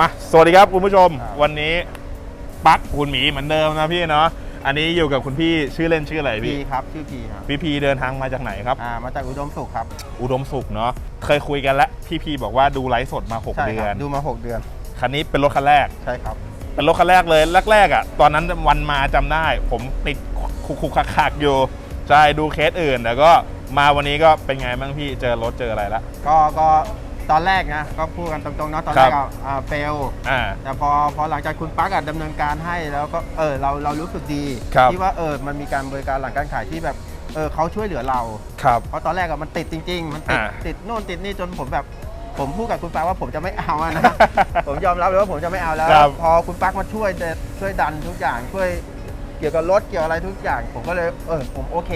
มาสวัสดีครับคุณผู้ชมครับวันนี้ปักคุณหมีเหมือนเดิมนะพี่เนาะอันนี้อยู่กับคุณพี่ชื่อเล่นชื่ออะไรพีพี่ครับชื่อพีครับพี่พีเดินทางมาจากไหนครับอ่ามาจากอุดมสุขครับ อุดมสุขเนาะเคยคุยกันแล้วพี่พีบอกว่าดูไลฟ์สดมา6ใช่เดืคอรันดูมา 6 เดือน คันนี้เป็นรถคันแรกใช่ครับ เป็นรถคันแรกเลยแรกๆอะตอนนั้นวันมาจำได้ ผมติดคุกคุกคักคักๆอยู่ใช่ดูเคสอื่นแต่ก็มาวันนี้ก็เป็นไงบ้างพี่เจอรถเจออะไรละก็ก็ ตอนแรกนะก็พูดกันตรงๆเนาะตอนแรกครัอะบอ่าเฟลอ่าแต่พอพอหลังจากคุณปักอะดำเนินการให้แล้วก็เออเราเรารู้สึกดีครับ ที่ว่าเออมันมีการบริการหลังการขายที่แบบเออเขาช่วยเหลือเรา ครับ เพราะตอนแรกอะมันติดจริง ๆ มันติดอ่าติดโน่นติดนี่จนผมแบบผมพูดกับคุณปักว่าผมจะไม่เอาอะนะ ผมยอมรับเลยว่าผมจะไม่เอาแล้ว ครับพอคุณปักมาช่วยจะช่วยดันทุกอย่างช่วยเกี่ยวกับรถเกี่ยวอะไรทุกอย่าง ผมก็เลยเออผมโอเค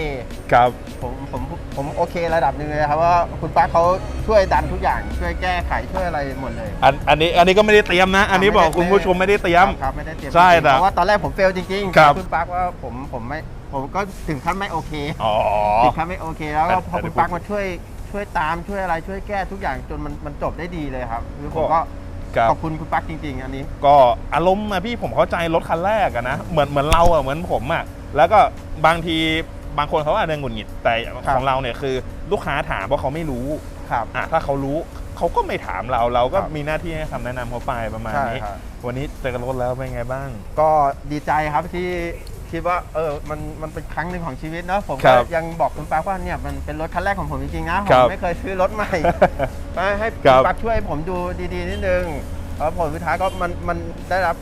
ครับผมผมผมโอเคระดับหนึ่งเลยครับว่าคุณป้าเขาช่วยดันทุกอย่างช่วยแก้ไขช่วยอะไรหมดเลย อันอันนี้อันนี้ก็ไม่ได้เตรียมนะ อันนี้บอกคุณผู้ชมไม่ได้เตรียม ครับไม่ได้เตรียมใช่จริงๆแต่ เพราะว่าตอนแรกผมเฟลจริงๆครับคุณป้าว่าผมผมไม่ผมก็ถึงขั้นไม่โอเคอ๋อ ถึงขั้นไม่โอเค แล้วก็แต่พอแต่คุณป้ามาช่วยช่วยตามช่วยอะไรช่วยแก้ทุกอย่างจนมันมันจบได้ดีเลยครับคือผมก็ ครับ ขอบคุณคุณป้าจริง ๆ อันนี้ ก็อารมณ์อะพี่ผมเข้าใจรถคันแรกอะนะเหมือนเหมือนเราอะเหมือนผมอะแล้วก็บางทีบางคนเขาอาจจะหงุดหงิดแต่ครับ ของเราเนี่ยคือลูกค้าถามเพราะเขาไม่รู้ครับ อะถ้าเขารู้เขาก็ไม่ถามเราเราก็ครับ มีหน้าที่ให้คำแนะนำเขาไปประมาณใช่นี้ ครับวันนี้เจอกันรถแล้วเป็นไงบ้าง ก็ดีใจครับที่ คิดว่าเออมันมันเป็นครั้งหนึ่งของชีวิตเนอะผมครัก็บยังบอกคุณป้าว่าเนี่ยมันเป็นรถคันแรกของผมจริงๆนะผครัมบไม่เคยซื้อรถใหม่ มาให้ครัคุณบป้าช่วยผมดูดีๆนิดนึงแล้วผลสุดท้ายก็มันมันได้รับ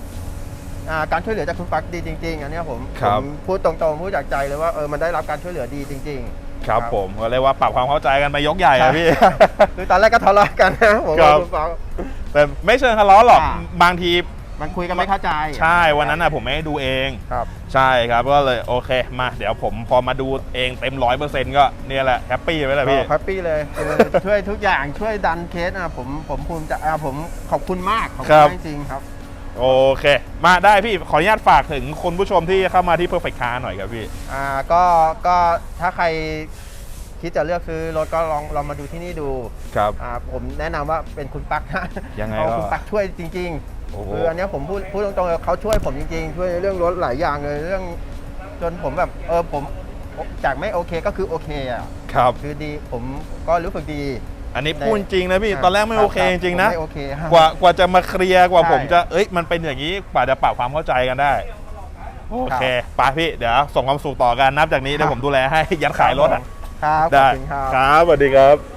อ่าการช่วยเหลือจากคุณปักดีจริง ๆ อันเนี้ยผมครับ ผมพูดตรงๆพูดจากใจเลยว่าเออมันได้รับการช่วยเหลือดีจริงครับครับผมก็เรียกว่าปรับความเข้าใจกันไปยกใหญ่ๆอะพี่ คือตอนแรกก็ทะเลาะกันนะผมครักับบ คุณปักแต่ไม่เชิงทะเลาะหรอก อ่าบางที มันคุยกันไม่เข้าใจใช่วันนั้นอะผมไม่ได้ดูเอง ครับ ใช่ครับก็เลยโอเคมาเดี๋ยวผมพอมาดูเองเต็มร้อยเปอร์เซ็นต์ก็เนี่ยแหละแฮปปี้ไปเลยพี่ แฮปปี้เลยคือช่วยทุกอย่างช่วยดันเคสอะผมผมภูมิใจอะผมขอบคุณมากขอบครัคุณบมากจริงๆครับ โอเค มาได้พี่ขออนุญาตฝากถึงคนผู้ชมที่เข้ามาที่ Perfect Car หน่อยครับพี่ อ่าก็ก็ถ้าใครคิดจะเลือกซื้อรถก็ลองลองมาดูที่นี่ดูครับ อ่าผมแนะนำว่าเป็นคุณปักนะยังไงเพราะก็คุณปักช่วยจริง โอ้ๆโห คืออันเนี้ยผมพูดพูดตรงๆเลยเขาช่วยผมจริงๆ ช่วยเรื่องรถหลายอย่างเลยเรื่องจนผมแบบเออผมจากไม่โอเคก็คือโอเคอะครับ คือดีผมก็รู้สึกดี อันนี้พูดจริงนะพี่ ตอนแรกไม่โอเคจริงๆนะ ไม่โอเคฮะกว่ากว่าจะมาเคลียร์กว่าใช่ผมจะ เอ้ย มันเป็นอย่างนี้ กว่าจะปรับความเข้าใจกันได้ โอเคไปพี่ เดี๋ยวส่งความสุขต่อกัน นับจากนี้เดี๋ยวผมดูแลให้ ยันขายรถอะ ครับขอบได้ คุณครับ ครับสวัสดีครับ